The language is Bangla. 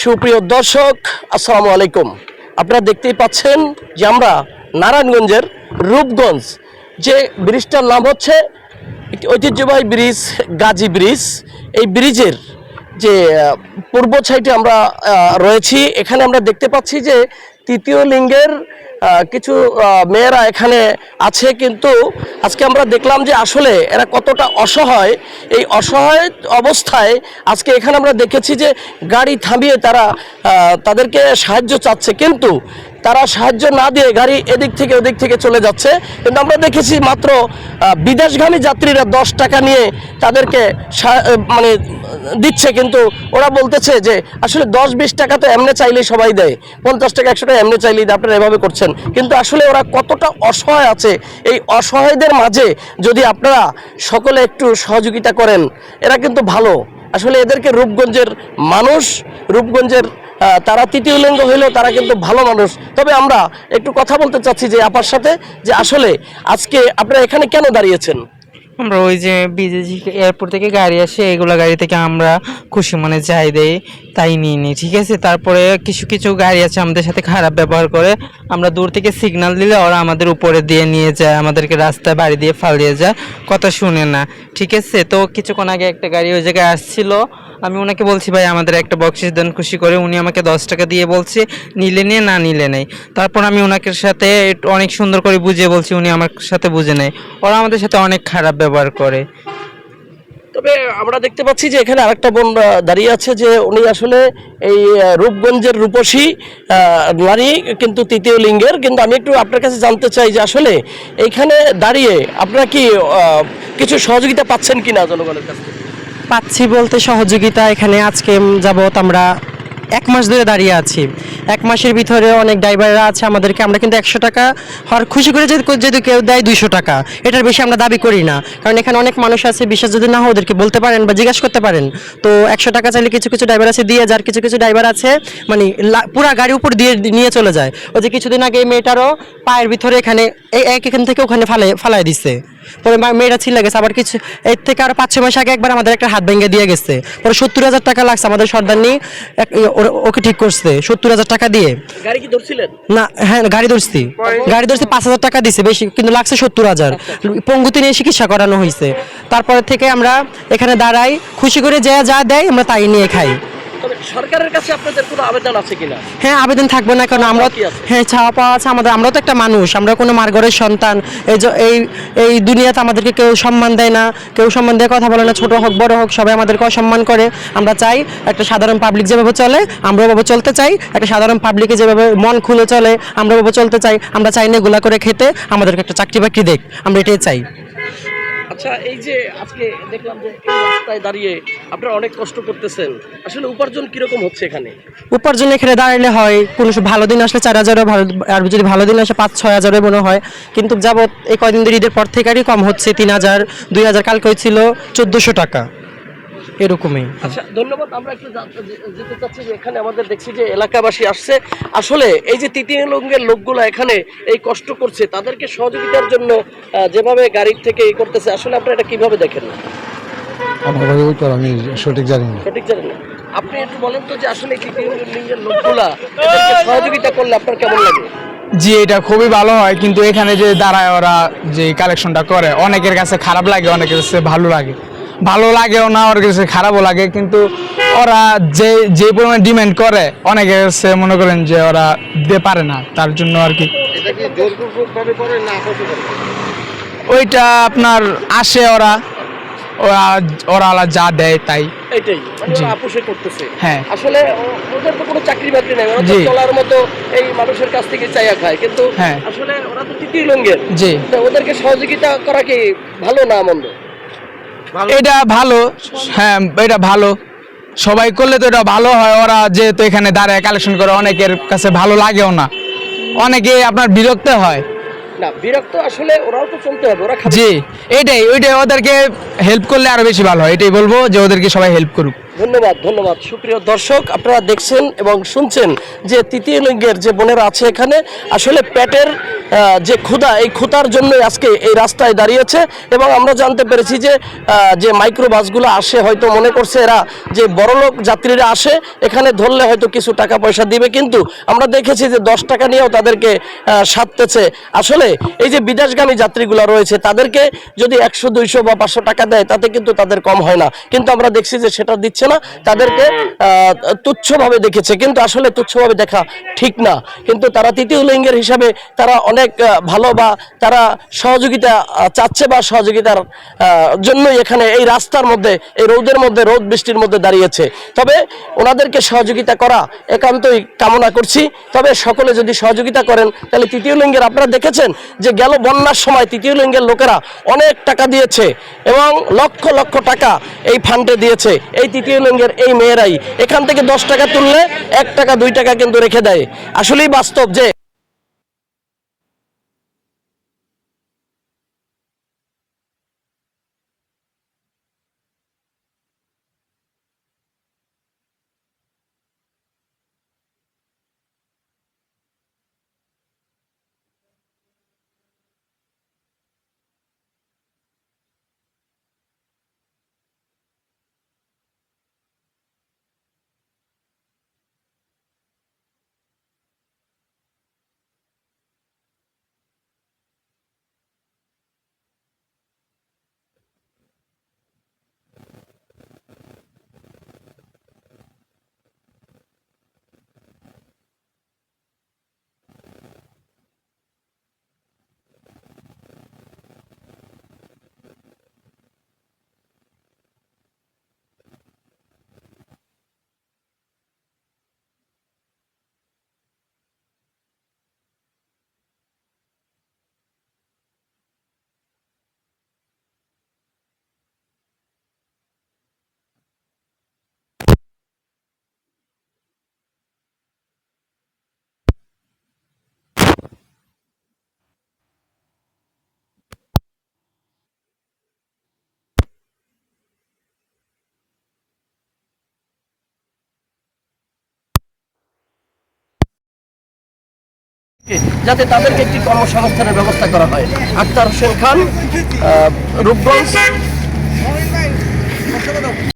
সুপ্রিয় দর্শক, আসসালামু আলাইকুম। আপনারা দেখতেই পাচ্ছেন যে আমরা নারায়ণগঞ্জের রূপগঞ্জ, যে ব্রিজটার নাম হচ্ছে একটি ঐতিহ্যবাহী ব্রিজ, গাজী ব্রিজ। এই ব্রিজের যে, পূর্ব সাইডে আমরা রয়েছি, এখানে আমরা দেখতে পাচ্ছি যে তৃতীয় লিঙ্গের কিছু মেয়েরা এখানে আছে, কিন্তু আজকে আমরা দেখলাম যে আসলে এরা কতটা অসহায়। এই অসহায় অবস্থায় আজকে এখানে আমরা দেখেছি যে গাড়ি থামিয়ে তারা তাদেরকে সাহায্য চাচ্ছে। কিন্তু তারা সাহায্য না দিয়ে গাড়ি এদিক থেকে ওদিক থেকে চলে যাচ্ছে। কিন্তু আমরা দেখেছি মাত্র বিদেশগামী যাত্রীরা দশ টাকা নিয়ে তাদেরকে মানে দিচ্ছে। কিন্তু ওরা বলতেছে যে, আসলে দশ বিশ টাকা তো এমনি চাইলেই সবাই দেয়। পঞ্চাশ টাকা, একশো টাকা এমনি চাইলেই আপনারা এভাবে করছেন। কিন্তু আসলে ওরা কতটা অসহায় আছে। এই অসহায়দের মাঝে যদি আপনারা সকলে একটু সহযোগিতা করেন, এরা কিন্তু ভালো। আসলে এদেরকে রূপগঞ্জের মানুষ, রূপগঞ্জের তারা তৃতীয় লিঙ্গ হইলেও তারা কিন্তু ভালো মানুষ। তবে আমরা একটু কথা বলতে চাচ্ছি যে আপার সাথে, যে আসলে আজকে আপনারা এখানে কেন দাঁড়িয়েছেন? আমরা ওই যে বিজেজি এয়ারপোর্ট থেকে গাড়ি আসে, এগুলো গাড়ি থেকে আমরা খুশি মনে যাই দেই, তাই নিয়ে নিই, ঠিক আছে? তারপরে কিছু কিছু গাড়ি আছে আমাদের সাথে খারাপ ব্যবহার করে, আমরা দূর থেকে সিগন্যাল দিলে ওরা আমাদের উপরে দিয়ে নিয়ে যায়, আমাদেরকে রাস্তায় বাড়ি দিয়ে ফালিয়ে যায়, কথা শুনে না, ঠিক আছে? তো কিছুক্ষণ আগে একটা গাড়ি ওই জায়গায় আসছিল আমি ওনাকে বলছি, ভাই, আমাদের একটা বকশিস দেন, খুশি করে। উনি আমাকে দশ টাকা দিয়ে বলছে, নিলে নিয়ে না নিলে নেই। তারপর আমি ওনাকে সাথে অনেক সুন্দর করে বুঝিয়ে বলছি, উনি আমার সাথে বুঝে নেয়। ওরা আমাদের সাথে অনেক খারাপ ব্যবহার করে। তবে আমরা দেখতে পাচ্ছি যে এখানে আরেকটা বোন দাঁড়িয়ে আছে যে উনি আসলে এই রূপগঞ্জের রূপসী নারী, কিন্তু তৃতীয় লিঙ্গের। কিন্তু আমি একটু আপনার কাছে জানতে চাই যে আসলে এইখানে দাঁড়িয়ে আপনারা কি কিছু সহযোগিতা পাচ্ছেন কিনা জনগণের কাছ পাচ্ছি বলতে সহযোগিতা এখানে। আজকে যাবত আমরা এক মাস ধরে দাঁড়িয়ে আছি। এক মাসের ভিতরে অনেক ড্রাইভাররা আছে আমাদেরকে, আমরা কিন্তু একশো টাকা হওয়ার খুশি করে যদি কেউ দেয় দুইশো টাকা। এটার বেশি আমরা দাবি করি না। কারণ এখানে অনেক মানুষ আছে, বিশ্বাস যদি না হয় ওদেরকে বলতে পারেন বা জিজ্ঞাসা করতে পারেন। তো একশো টাকা চাইলে কিছু কিছু ড্রাইভার আছে দিয়ে যার কিছু কিছু ড্রাইভার আছে মানে পুরা গাড়ি উপর দিয়ে নিয়ে চলে যায়। ওই যে কিছুদিন আগে এই মেয়েটারও পায়ের ভিতরে এখানে এক এখান থেকে ওখানে ফালাই ফালাই দিচ্ছে পরে মা- মেয়েটা ছিল গেছে। আবার কিছু এর থেকে আর পাঁচ ছ মাস আগে একবার আমাদের একটা হাত ভেঙে দিয়ে গেছে। পরে সত্তর হাজার টাকা লাগছে আমাদের সর্দারনি। ওকে ঠিক করছে সত্তর হাজার টাকা দিয়ে। গাড়ি কি ধরছিলেন? না হ্যাঁ গাড়ি ধরছি। গাড়ি ধরছি পাঁচ হাজার টাকা দিছে বেশি কিন্তু লাগছে সত্তর হাজার। পঙ্গুতি নিয়ে চিকিৎসা করানো হয়েছে। তারপরে থেকে আমরা এখানে দাঁড়াই খুশি করে যা যা দেয় আমরা তাই নিয়ে খাই। তবে সরকারের কাছে আপনাদের কোনো আবেদন আছে কিনা? হ্যাঁ আবেদন থাকবে না কারণ আমরা হ্যাঁ ছাওয়া পাওয়া আছে আমাদের তো একটা মানুষ আমরা কোনো সন্তান। এই এই এই দুনিয়াতে আমাদেরকে কেউ সম্মান দেয় না কেউ সম্মান দিয়ে কথা বলে না ছোট হোক বড় হোক সবাই আমাদেরকে অসম্মান করে। আমরা চাই একটা সাধারণ পাবলিক যেভাবে চলে আমরা ওভাবে চলতে চাই। একটা সাধারণ পাবলিকে যেভাবে মন খুলে চলে আমরা ওভাবে চলতে চাই। আমরা চাই না এগুলা করে খেতে আমাদেরকে একটা চাকরি বাকরি দেখ আমরা এটাই চাই। আচ্ছা এই যে আজকে দেখলাম যে এই রাস্তায় দাঁড়িয়ে আপনারা অনেক কষ্ট করতেছেন। আসলে উপার্জন কীরকম হচ্ছে এখানে? উপার্জন এখানে দাঁড়ালে হয়, কোনো ভালো দিন আসলে চার হাজারও, ভালো আর যদি ভালো দিন আসে পাঁচ, ছয় হাজারও মনে হয়। কিন্তু যাবৎ এই কয়দিন ধরে ঈদের পর থেকে কম হচ্ছে, তিন হাজার, দুই হাজার কালকে হয়েছিল চোদ্দোশো টাকা। এরকমই। আচ্ছা ধন্যবাদ। আমরা একটু যেতে চাচ্ছি যে এখানে আমাদের দেখছি যে এলাকাবাসী আসছে। আসলে এই যে তৃতীয় লিঙ্গের লোকগুলো এখানে এই কষ্ট করছে তাদেরকে সহযোগিতার জন্য যেভাবে গাড়ির থেকে এই করতেছে আসলে আপনারা এটা কীভাবে দেখেন? আমার আমি সঠিক জানি না। সঠিক জানেন না। আপনি একটু বলেন তো যে আসলে তৃতীয় লিঙ্গের লোকগুলা সহযোগিতা করলে আপনার কেমন লাগে? জি এটা খুবই ভালো হয় কিন্তু এখানে যে দাঁড়ায় ওরা যে কালেকশনটা করে অনেকের কাছে খারাপ লাগে অনেকের কাছে ভালো লাগে। ভালো লাগেও না ওর কাছে খারাপও লাগে কিন্তু ওরা যে যে পরিমাণে ডিমান্ড করে অনেকে কাছে মনে করেন যে ওরা দিতে পারে না তার জন্য আর কি। ওইটা আপনার আসে ওরা ওরা ওরা যা দেয় তাই। এটাই মানে জি। আপোষে করতেছে। হ্যাঁ। আসলে ওদের তো কোনো চাকরি বাকরি নেই ওরা তো চলার মতো এই মানুষের কাছ থেকে চাইয়া খায় কিন্তু হ্যাঁ। আসলে ওরা তো তৃতীয় লিঙ্গের। জি। ওদেরকে সহযোগিতা করা কি ভালো না মন্দ? এটা ভালো হ্যাঁ এটা ভালো। সবাই করলে তো এটা ভালো হয় ওরা যেহেতু এখানে দাঁড়ায় কালেকশন করে অনেকের কাছে ভালো লাগেও না। অনেকে আপনার বিরক্ত হয়। না বিরক্ত আসলে ওরাও তো চলতে হবে ওরা জি এটাই ওইটাই ওদেরকে হেল্প করলে আরও বেশি ভালো হয় এটাই বলব যে ওদেরকে সবাই হেল্প করুক। ধন্যবাদ ধন্যবাদ। সুপ্রিয় দর্শক আপনারা দেখছেন এবং শুনছেন যে তৃতীয় লিঙ্গের যে বোনেরা আছে এখানে আসলে আহ, যে ক্ষুধা এই ক্ষুধার জন্যই আজকে এই রাস্তায় দাঁড়িয়েছে এবং আমরা জানতে পেরেছি যে যে মাইক্রো বাসগুলো আসে হয়তো মনে করছে এরা যে বড়লোক যাত্রীরা আসে এখানে ধরলে হয়তো কিছু টাকা পয়সা দিবে কিন্তু আমরা দেখেছি যে দশ টাকা নিয়েও তাদেরকে আহ, সাধতেছে। আসলে এই যে বিদেশগামী যাত্রীগুলো রয়েছে তাদেরকে যদি একশো দুইশো বা পাঁচশো টাকা দেয় তাতে কিন্তু তাদের কম হয় না। কিন্তু আমরা দেখছি যে সেটা দিচ্ছে না, তাদেরকে তুচ্ছভাবে দেখেছে। কিন্তু আসলে তুচ্ছভাবে দেখা ঠিক না। কিন্তু তারা তৃতীয় লিঙ্গের হিসাবে তারা অনেক ভালো বা তারা সহযোগিতা চাচ্ছে বা সহযোগিতার জন্যই এখানে এই রাস্তার মধ্যে, এই রোদের মধ্যে, রোদ বৃষ্টির মধ্যে দাঁড়িয়েছে। তবে ওনাদেরকে সহযোগিতা করা একান্তই কামনা করছি। তবে সকলে যদি সহযোগিতা করেন, তাহলে তৃতীয় লিঙ্গের আপনারা দেখেছেন যে গেল বন্যার সময় তৃতীয় লিঙ্গের লোকেরা অনেক টাকা দিয়েছে এবং লক্ষ লক্ষ টাকা এই ফান্ডে দিয়েছে। এই তৃতীয় লিঙ্গের এই মেয়েরাই এখান থেকে দশ টাকা তুললে এক টাকা, দুই টাকা কিন্তু রেখে দেয়। আসলেই বাস্তব যে যাতে তাদেরকে একটি কর্মসংস্থানের ব্যবস্থা করা হয়। আক্তার হোসেন খান রূপগঞ্জ।